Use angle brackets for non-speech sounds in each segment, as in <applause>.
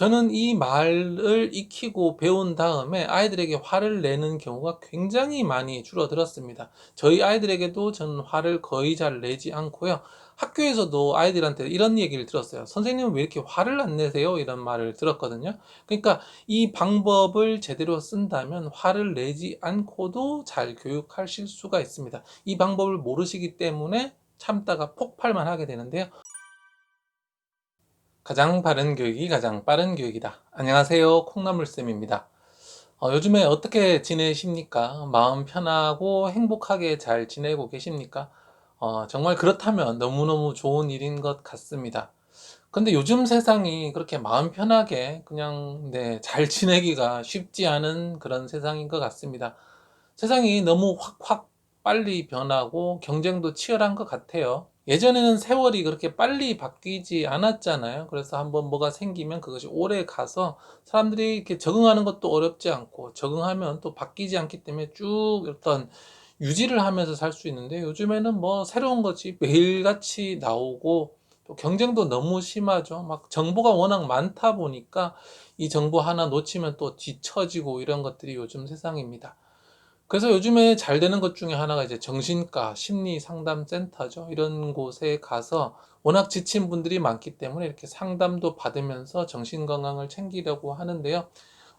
저는 이 말을 익히고 배운 다음에 아이들에게 화를 내는 경우가 굉장히 많이 줄어들었습니다. 저희 아이들에게도 저는 화를 거의 잘 내지 않고요. 학교에서도 아이들한테 이런 얘기를 들었어요. 선생님은 왜 이렇게 화를 안 내세요? 이런 말을 들었거든요. 그러니까 이 방법을 제대로 쓴다면 화를 내지 않고도 잘 교육하실 수가 있습니다. 이 방법을 모르시기 때문에 참다가 폭발만 하게 되는데요. 가장 바른 교육이 가장 빠른 교육이다. 안녕하세요. 콩나물쌤입니다. 어, 요즘에 어떻게 지내십니까? 마음 편하고 행복하게 잘 지내고 계십니까? 어, 정말 그렇다면 너무너무 좋은 일인 것 같습니다. 근데 요즘 세상이 그렇게 마음 편하게 그냥 네, 잘 지내기가 쉽지 않은 그런 세상인 것 같습니다. 세상이 너무 확확 빨리 변하고 경쟁도 치열한 것 같아요. 예전에는 세월이 그렇게 빨리 바뀌지 않았잖아요. 그래서 한번 뭐가 생기면 그것이 오래 가서 사람들이 이렇게 적응하는 것도 어렵지 않고 적응하면 또 바뀌지 않기 때문에 쭉 어떤 유지를 하면서 살 수 있는데 요즘에는 뭐 새로운 것이 매일같이 나오고 또 경쟁도 너무 심하죠. 막 정보가 워낙 많다 보니까 이 정보 하나 놓치면 또 뒤처지고 이런 것들이 요즘 세상입니다. 그래서 요즘에 잘 되는 것 중에 하나가 이제 정신과 심리 상담 센터죠. 이런 곳에 가서 워낙 지친 분들이 많기 때문에 이렇게 상담도 받으면서 정신 건강을 챙기려고 하는데요.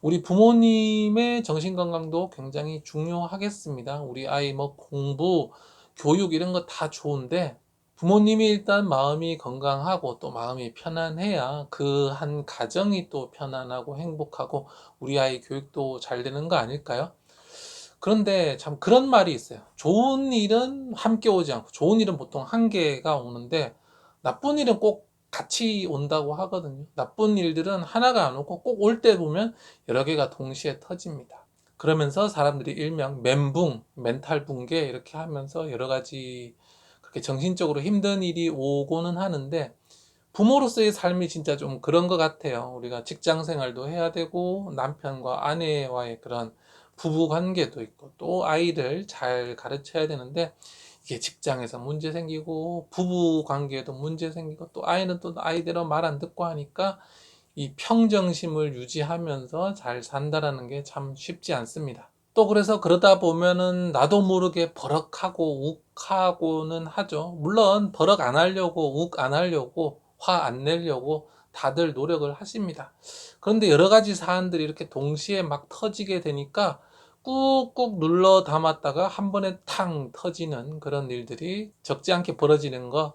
우리 부모님의 정신 건강도 굉장히 중요하겠습니다. 우리 아이 뭐 공부, 교육 이런 거 다 좋은데 부모님이 일단 마음이 건강하고 또 마음이 편안해야 그 한 가정이 또 편안하고 행복하고 우리 아이 교육도 잘 되는 거 아닐까요? 그런데 참 그런 말이 있어요. 좋은 일은 함께 오지 않고 좋은 일은 보통 한 개가 오는데 나쁜 일은 꼭 같이 온다고 하거든요. 나쁜 일들은 하나가 안 오고 꼭 올 때 보면 여러 개가 동시에 터집니다. 그러면서 사람들이 일명 멘붕, 멘탈 붕괴 이렇게 하면서 여러 가지 그렇게 정신적으로 힘든 일이 오고는 하는데 부모로서의 삶이 진짜 좀 그런 것 같아요. 우리가 직장 생활도 해야 되고 남편과 아내와의 그런 부부 관계도 있고 또 아이를 잘 가르쳐야 되는데 이게 직장에서 문제 생기고 부부 관계에도 문제 생기고 또 아이는 또 아이대로 말 안 듣고 하니까 이 평정심을 유지하면서 잘 산다라는 게 참 쉽지 않습니다. 또 그래서 그러다 보면은 나도 모르게 버럭하고 욱하고는 하죠. 물론 버럭 안 하려고 욱 안 하려고 화 안 내려고 다들 노력을 하십니다. 그런데 여러 가지 사안들이 이렇게 동시에 막 터지게 되니까 꾹꾹 눌러 담았다가 한 번에 탕 터지는 그런 일들이 적지 않게 벌어지는 거.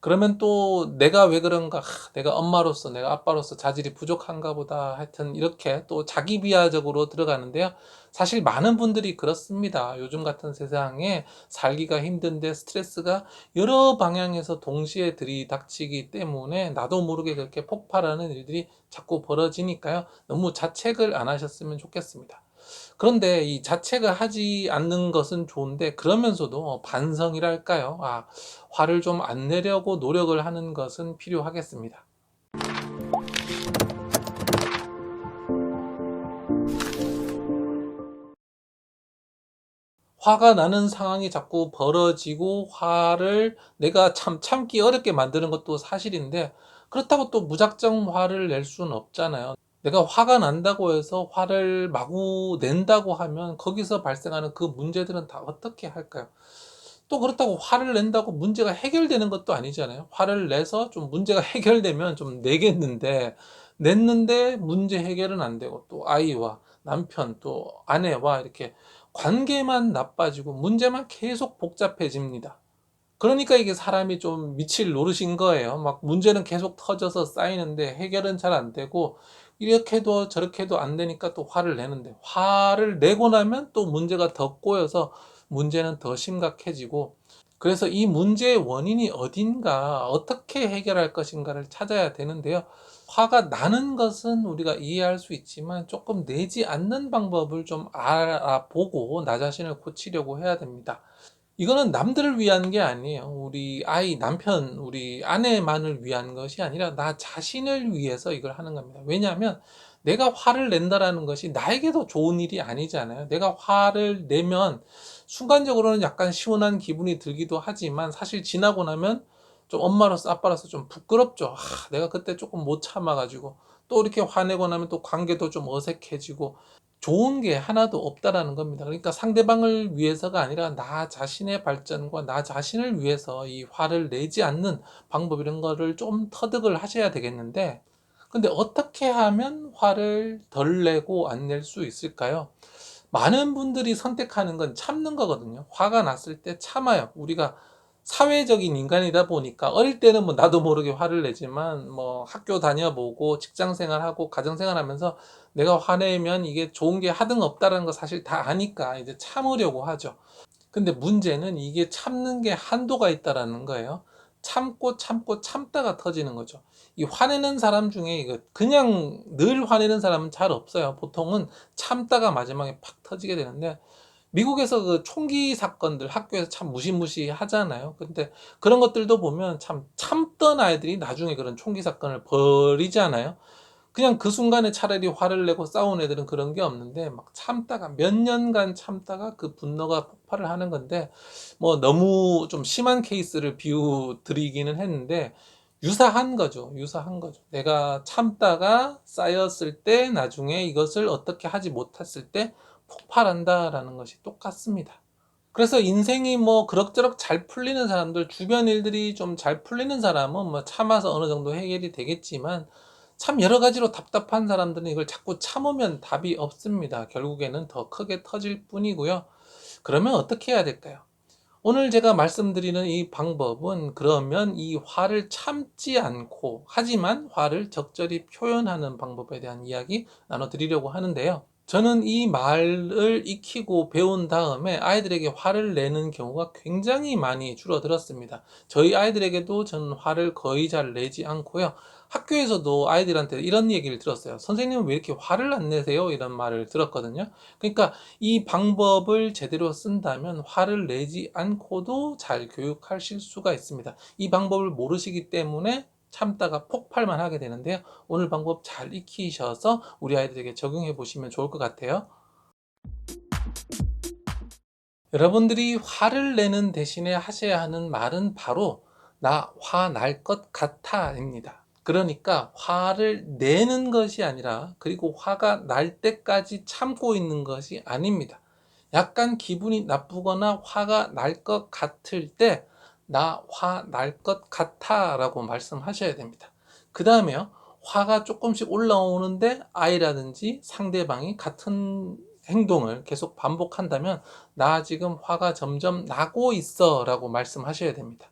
그러면 또 내가 왜 그런가? 하, 내가 엄마로서, 내가 아빠로서 자질이 부족한가 보다. 하여튼 이렇게 또 자기 비하적으로 들어가는데요. 사실 많은 분들이 그렇습니다. 요즘 같은 세상에 살기가 힘든데 스트레스가 여러 방향에서 동시에 들이닥치기 때문에 나도 모르게 그렇게 폭발하는 일들이 자꾸 벌어지니까요. 너무 자책을 안 하셨으면 좋겠습니다. 그런데 이 자책을 하지 않는 것은 좋은데 그러면서도 어, 반성이랄까요? 아, 화를 좀 안 내려고 노력을 하는 것은 필요하겠습니다. 화가 나는 상황이 자꾸 벌어지고 화를 내가 참 참기 어렵게 만드는 것도 사실인데 그렇다고 또 무작정 화를 낼 수는 없잖아요. 내가 화가 난다고 해서 화를 마구 낸다고 하면 거기서 발생하는 그 문제들은 다 어떻게 할까요? 또 그렇다고 화를 낸다고 문제가 해결되는 것도 아니잖아요. 화를 내서 좀 문제가 <laughs> 해결되면 좀 내겠는데 냈는데 문제 해결은 안 되고 또 아이와 남편 또 아내와 이렇게 관계만 나빠지고 문제만 계속 복잡해집니다. 그러니까 이게 사람이 좀 미칠 노릇인 거예요. 막 문제는 계속 터져서 쌓이는데 해결은 잘 안 되고 이렇게도 저렇게도 안 되니까 또 화를 내는데 화를 내고 나면 또 문제가 더 꼬여서 문제는 더 심각해지고 그래서 이 문제의 원인이 어딘가 어떻게 해결할 것인가를 찾아야 되는데요. 화가 나는 것은 우리가 이해할 수 있지만 조금 내지 않는 방법을 좀 알아보고 나 자신을 고치려고 해야 됩니다. 이거는 남들을 위한 게 아니에요. 우리 아이, 남편, 우리 아내만을 위한 것이 아니라 나 자신을 위해서 이걸 하는 겁니다. 왜냐하면 내가 화를 낸다라는 것이 나에게도 좋은 일이 아니잖아요. 내가 화를 내면 순간적으로는 약간 시원한 기분이 들기도 하지만 사실 지나고 나면 좀 엄마로서 아빠로서 좀 부끄럽죠. 아, 내가 그때 조금 못 참아가지고 또 이렇게 화내고 나면 또 관계도 좀 어색해지고 좋은 게 하나도 없다라는 겁니다. 그러니까 상대방을 위해서가 아니라 나 자신의 발전과 나 자신을 위해서 이 화를 내지 않는 방법 이런 거를 좀 터득을 하셔야 되겠는데 근데 어떻게 하면 화를 덜 내고 안 낼 수 있을까요? 많은 분들이 선택하는 건 참는 거거든요. 화가 났을 때 참아요. 우리가 사회적인 인간이다 보니까 어릴 때는 뭐 나도 모르게 화를 내지만 뭐 학교 다녀보고 직장 생활하고 가정 생활하면서 내가 화내면 이게 좋은 게 하등 없다라는 거 사실 다 아니까 이제 참으려고 하죠. 근데 문제는 이게 참는 게 한도가 있다라는 거예요. 참고 참고 참다가 터지는 거죠. 이 화내는 사람 중에 이거 그냥 늘 화내는 사람은 잘 없어요. 보통은 참다가 마지막에 팍 터지게 되는데 미국에서 그 총기 사건들 학교에서 참 무시무시 하잖아요. 근데 그런 것들도 보면 참 참던 아이들이 나중에 그런 총기 사건을 벌이잖아요. 그냥 그 순간에 차라리 화를 내고 싸운 애들은 그런 게 없는데 막 참다가 몇 년간 참다가 그 분노가 폭발을 하는 건데 뭐 너무 좀 심한 케이스를 비유 드리기는 했는데 유사한 거죠. 유사한 거죠. 내가 참다가 쌓였을 때 나중에 이것을 어떻게 하지 못했을 때 폭발한다라는 것이 똑같습니다. 그래서 인생이 뭐 그럭저럭 잘 풀리는 사람들, 주변 일들이 좀 잘 풀리는 사람은 뭐 참아서 어느 정도 해결이 되겠지만 참 여러 가지로 답답한 사람들은 이걸 자꾸 참으면 답이 없습니다. 결국에는 더 크게 터질 뿐이고요. 그러면 어떻게 해야 될까요? 오늘 제가 말씀드리는 이 방법은 그러면 이 화를 참지 않고 하지만 화를 적절히 표현하는 방법에 대한 이야기 나눠드리려고 하는데요. 저는 이 말을 익히고 배운 다음에 아이들에게 화를 내는 경우가 굉장히 많이 줄어들었습니다. 저희 아이들에게도 저는 화를 거의 잘 내지 않고요. 학교에서도 아이들한테 이런 얘기를 들었어요. 선생님은 왜 이렇게 화를 안 내세요? 이런 말을 들었거든요. 그러니까 이 방법을 제대로 쓴다면 화를 내지 않고도 잘 교육하실 수가 있습니다. 이 방법을 모르시기 때문에 참다가 폭발만 하게 되는데요. 오늘 방법 잘 익히셔서 우리 아이들에게 적용해 보시면 좋을 것 같아요. 여러분들이 화를 내는 대신에 하셔야 하는 말은 바로 나 화 날 것 같아입니다. 그러니까 화를 내는 것이 아니라 그리고 화가 날 때까지 참고 있는 것이 아닙니다. 약간 기분이 나쁘거나 화가 날 것 같을 때 나 화 날 것 같아 라고 말씀하셔야 됩니다. 그 다음에요. 화가 조금씩 올라오는데 아이라든지 상대방이 같은 행동을 계속 반복한다면 나 지금 화가 점점 나고 있어 라고 말씀하셔야 됩니다.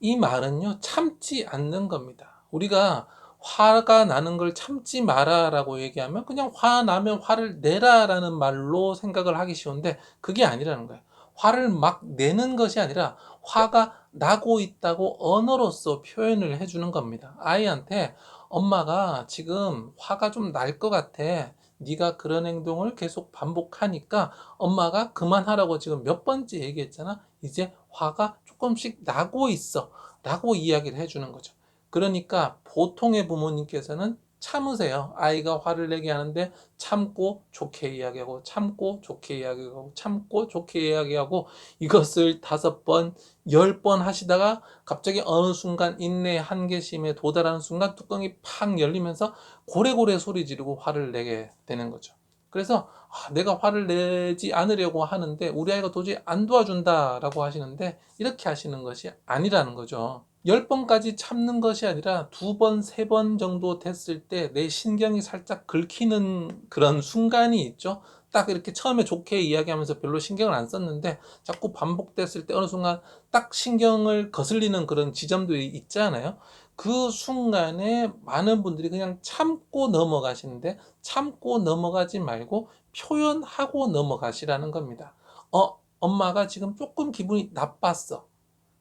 이 말은요 참지 않는 겁니다. 우리가 화가 나는 걸 참지 마라 라고 얘기하면 그냥 화 나면 화를 내라 라는 말로 생각을 하기 쉬운데 그게 아니라는 거예요. 화를 막 내는 것이 아니라 화가 나고 있다고 언어로서 표현을 해주는 겁니다. 아이한테 엄마가 지금 화가 좀 날 것 같아. 네가 그런 행동을 계속 반복하니까 엄마가 그만하라고 지금 몇 번째 얘기했잖아. 이제 화가 조금씩 나고 있어. 라고 이야기를 해주는 거죠. 그러니까 보통의 부모님께서는 참으세요. 아이가 화를 내게 하는데 참고 좋게 이야기하고 참고 좋게 이야기하고 참고 좋게 이야기하고 이것을 다섯 번, 열 번 하시다가 갑자기 어느 순간 인내 한계심에 도달하는 순간 뚜껑이 팍 열리면서 고래고래 소리 지르고 화를 내게 되는 거죠. 그래서 아, 내가 화를 내지 않으려고 하는데 우리 아이가 도저히 안 도와준다라고 하시는데 이렇게 하시는 것이 아니라는 거죠. 10번까지 참는 것이 아니라 두 번, 세 번 정도 됐을 때 내 신경이 살짝 긁히는 그런 순간이 있죠. 딱 이렇게 처음에 좋게 이야기하면서 별로 신경을 안 썼는데 자꾸 반복됐을 때 어느 순간 딱 신경을 거슬리는 그런 지점도 있잖아요. 그 순간에 많은 분들이 그냥 참고 넘어가시는데 참고 넘어가지 말고 표현하고 넘어가시라는 겁니다. 어, 엄마가 지금 조금 기분이 나빴어.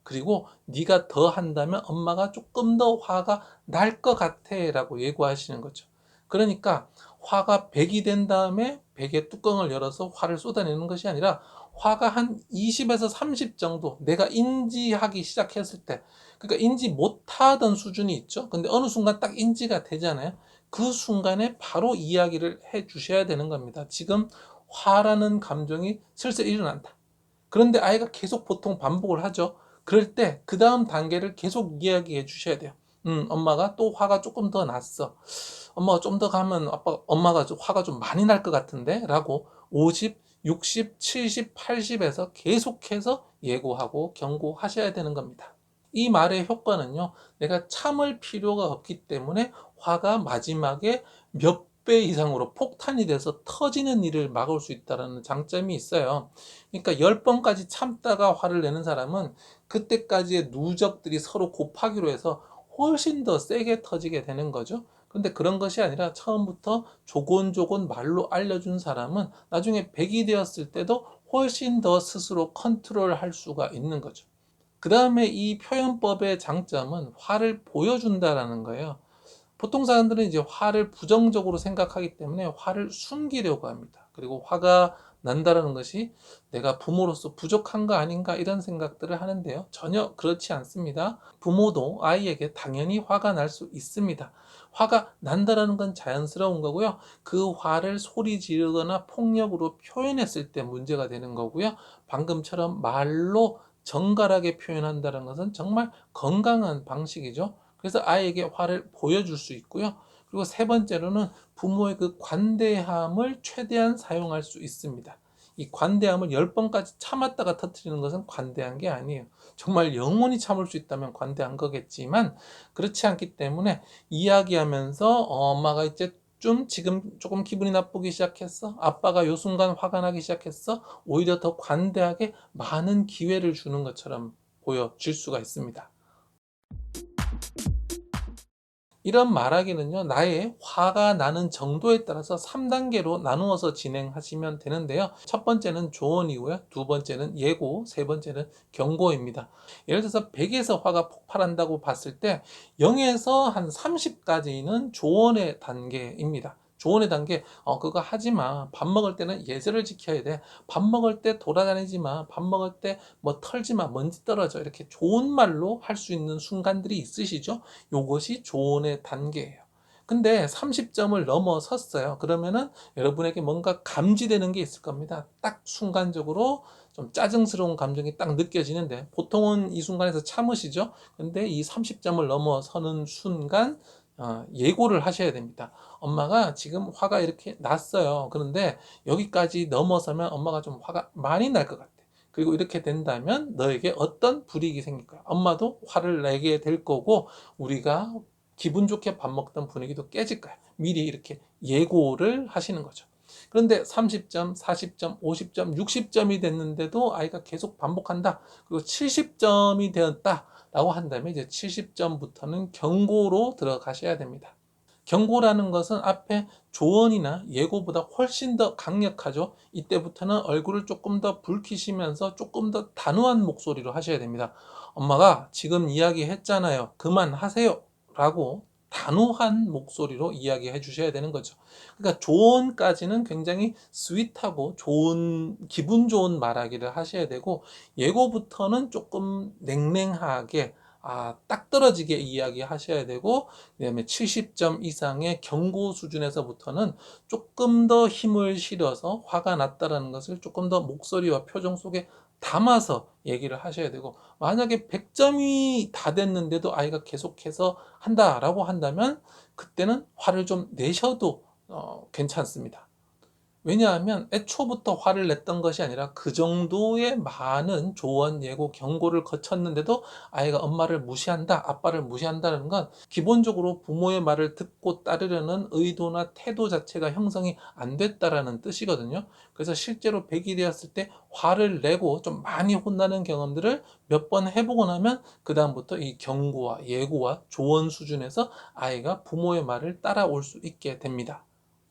그리고 네가 더 한다면 엄마가 조금 더 화가 날 것 같아 라고 예고하시는 거죠. 그러니까 화가 100이 된 다음에 100의 뚜껑을 열어서 화를 쏟아내는 것이 아니라 화가 한 20에서 30 정도 내가 인지하기 시작했을 때 그러니까 인지 못하던 수준이 있죠. 근데 어느 순간 딱 인지가 되잖아요. 그 순간에 바로 이야기를 해 주셔야 되는 겁니다. 지금 화라는 감정이 슬슬 일어난다. 그런데 아이가 계속 보통 반복을 하죠. 그럴 때 그 다음 단계를 계속 이야기해 주셔야 돼요. 음, 엄마가 또 화가 조금 더 났어. 엄마가 좀 더 가면 아빠 엄마가 좀 화가 좀 많이 날 것 같은데 라고 50, 60, 70, 80에서 계속해서 예고하고 경고하셔야 되는 겁니다. 이 말의 효과는요, 내가 참을 필요가 없기 때문에 화가 마지막에 몇 배 이상으로 폭탄이 돼서 터지는 일을 막을 수 있다는 장점이 있어요. 그러니까 10번까지 참다가 화를 내는 사람은 그때까지의 누적들이 서로 곱하기로 해서 훨씬 더 세게 터지게 되는 거죠. 근데 그런 것이 아니라 처음부터 조곤조곤 말로 알려준 사람은 나중에 100이 되었을 때도 훨씬 더 스스로 컨트롤 할 수가 있는 거죠. 그 다음에 이 표현법의 장점은 화를 보여준다라는 거예요. 보통 사람들은 이제 화를 부정적으로 생각하기 때문에 화를 숨기려고 합니다. 그리고 화가 난다라는 것이 내가 부모로서 부족한 거 아닌가 이런 생각들을 하는데요. 전혀 그렇지 않습니다. 부모도 아이에게 당연히 화가 날 수 있습니다. 화가 난다라는 건 자연스러운 거고요. 그 화를 소리 지르거나 폭력으로 표현했을 때 문제가 되는 거고요. 방금처럼 말로 정갈하게 표현한다는 것은 정말 건강한 방식이죠. 그래서 아이에게 화를 보여줄 수 있고요. 그리고 세 번째로는 부모의 그 관대함을 최대한 사용할 수 있습니다. 이 관대함을 10번까지 참았다가 터트리는 것은 관대한 게 아니에요. 정말 영원히 참을 수 있다면 관대한 거겠지만 그렇지 않기 때문에 이야기하면서 어, 엄마가 이제 좀 지금 조금 기분이 나쁘기 시작했어. 아빠가 요 순간 화가 나기 시작했어. 오히려 더 관대하게 많은 기회를 주는 것처럼 보여질 수가 있습니다. 이런 말하기는요, 나의 화가 나는 정도에 따라서 3단계로 나누어서 진행하시면 되는데요. 첫 번째는 조언이고요. 두 번째는 예고, 세 번째는 경고입니다. 예를 들어서 100에서 화가 폭발한다고 봤을 때 0에서 한 30까지는 조언의 단계입니다. 조언의 단계, 어, 그거 하지 마. 밥 먹을 때는 예절을 지켜야 돼. 밥 먹을 때 돌아다니지 마. 밥 먹을 때 뭐 털지 마. 먼지 떨어져. 이렇게 좋은 말로 할 수 있는 순간들이 있으시죠? 요것이 조언의 단계예요. 근데 30점을 넘어섰어요. 그러면은 여러분에게 뭔가 감지되는 게 있을 겁니다. 딱 순간적으로 좀 짜증스러운 감정이 딱 느껴지는데 보통은 이 순간에서 참으시죠? 근데 이 30점을 넘어서는 순간 어, 예고를 하셔야 됩니다. 엄마가 지금 화가 이렇게 났어요. 그런데 여기까지 넘어서면 엄마가 좀 화가 많이 날 것 같아. 그리고 이렇게 된다면 너에게 어떤 불이익이 생길 거야. 엄마도 화를 내게 될 거고 우리가 기분 좋게 밥 먹던 분위기도 깨질 거야. 미리 이렇게 예고를 하시는 거죠. 그런데 30점, 40점, 50점, 60점이 됐는데도 아이가 계속 반복한다. 그리고 70점이 되었다. 라고 한다면 이제 70점부터는 경고로 들어가셔야 됩니다. 경고라는 것은 앞에 조언이나 예고보다 훨씬 더 강력하죠. 이때부터는 얼굴을 조금 더 붉히시면서 조금 더 단호한 목소리로 하셔야 됩니다. 엄마가 지금 이야기했잖아요. 그만하세요. 라고 단호한 목소리로 이야기해 주셔야 되는 거죠. 그러니까 조언까지는 굉장히 스윗하고 좋은 기분 좋은 말하기를 하셔야 되고 예고부터는 조금 냉랭하게 아, 딱 떨어지게 이야기하셔야 되고 그다음에 70점 이상의 경고 수준에서부터는 조금 더 힘을 실어서 화가 났다라는 것을 조금 더 목소리와 표정 속에 담아서 얘기를 하셔야 되고 만약에 100점이 다 됐는데도 아이가 계속해서 한다라고 한다면 그때는 화를 좀 내셔도 어, 괜찮습니다. 왜냐하면 애초부터 화를 냈던 것이 아니라 그 정도의 많은 조언, 예고, 경고를 거쳤는데도 아이가 엄마를 무시한다, 아빠를 무시한다는 건 기본적으로 부모의 말을 듣고 따르려는 의도나 태도 자체가 형성이 안 됐다라는 뜻이거든요. 그래서 실제로 100이 되었을 때 화를 내고 좀 많이 혼나는 경험들을 몇 번 해보고 나면 그다음부터 이 경고와 예고와 조언 수준에서 아이가 부모의 말을 따라올 수 있게 됩니다.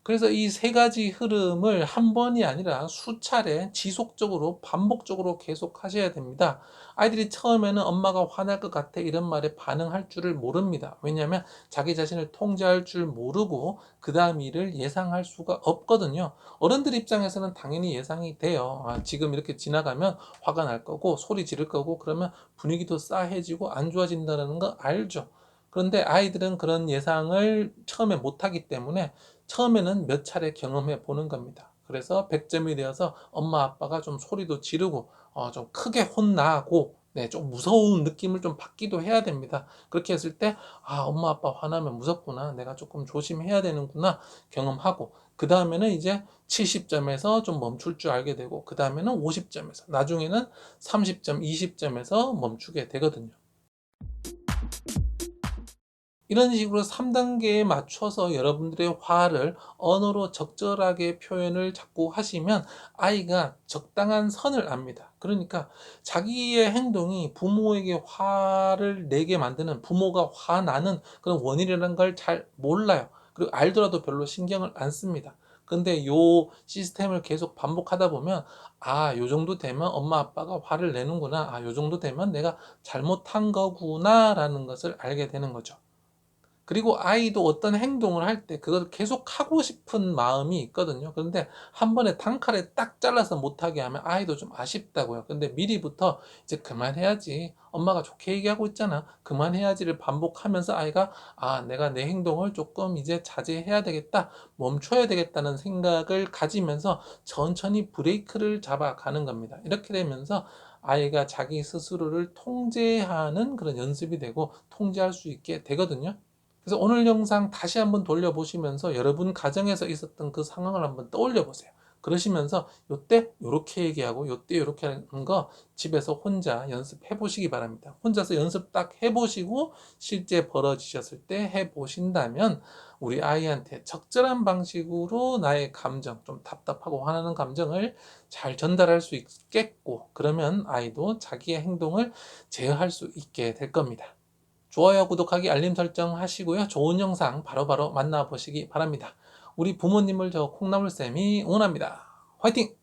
그래서 이 세 가지 흐름을 한 번이 아니라 수차례 지속적으로 반복적으로 계속 하셔야 됩니다. 아이들이 처음에는 엄마가 화날 것 같아 이런 말에 반응할 줄을 모릅니다. 왜냐하면 자기 자신을 통제할 줄 모르고 그 다음 일을 예상할 수가 없거든요. 어른들 입장에서는 당연히 예상이 돼요. 아, 지금 이렇게 지나가면 화가 날 거고 소리 지를 거고 그러면 분위기도 싸해지고 안 좋아진다는 거 알죠. 그런데 아이들은 그런 예상을 처음에 못하기 때문에 처음에는 몇 차례 경험해 보는 겁니다. 그래서 100점이 되어서 엄마 아빠가 좀 소리도 지르고 어, 좀 크게 혼나고 네, 좀 무서운 느낌을 좀 받기도 해야 됩니다. 그렇게 했을 때, 아, 엄마 아빠 화나면 무섭구나. 내가 조금 조심해야 되는구나. 경험하고, 그 다음에는 이제 70점에서 좀 멈출 줄 알게 되고, 그 다음에는 50점에서, 나중에는 30점, 20점에서 멈추게 되거든요. 이런 식으로 3단계에 맞춰서 여러분들의 화를 언어로 적절하게 표현을 자꾸 하시면 아이가 적당한 선을 압니다. 그러니까 자기의 행동이 부모에게 화를 내게 만드는 부모가 화나는 그런 원인이라는 걸 잘 몰라요. 그리고 알더라도 별로 신경을 안 씁니다. 근데 요 시스템을 계속 반복하다 보면 아, 요 정도 되면 엄마 아빠가 화를 내는구나. 아, 요 정도 되면 내가 잘못한 거구나 라는 것을 알게 되는 거죠. 그리고 아이도 어떤 행동을 할 때 그걸 계속 하고 싶은 마음이 있거든요. 그런데 한 번에 단칼에 딱 잘라서 못하게 하면 아이도 좀 아쉽다고요. 근데 미리부터 이제 그만해야지. 엄마가 좋게 얘기하고 있잖아. 그만해야지를 반복하면서 아이가 아, 내가 내 행동을 조금 이제 자제해야 되겠다. 멈춰야 되겠다는 생각을 가지면서 천천히 브레이크를 잡아가는 겁니다. 이렇게 되면서 아이가 자기 스스로를 통제하는 그런 연습이 되고 통제할 수 있게 되거든요. 그래서 오늘 영상 다시 한번 돌려보시면서 여러분 가정에서 있었던 그 상황을 한번 떠올려 보세요. 그러시면서 요때 요렇게 얘기하고 요때 요렇게 하는 거 집에서 혼자 연습해 보시기 바랍니다. 혼자서 연습 딱 해보시고 실제 벌어지셨을 때 해보신다면 우리 아이한테 적절한 방식으로 나의 감정, 좀 답답하고 화나는 감정을 잘 전달할 수 있겠고 그러면 아이도 자기의 행동을 제어할 수 있게 될 겁니다. 좋아요, 구독하기, 알림 설정 하시고요. 좋은 영상 바로 바로 만나보시기 바랍니다. 우리 부모님을 저 콩나물쌤이 응원합니다. 화이팅!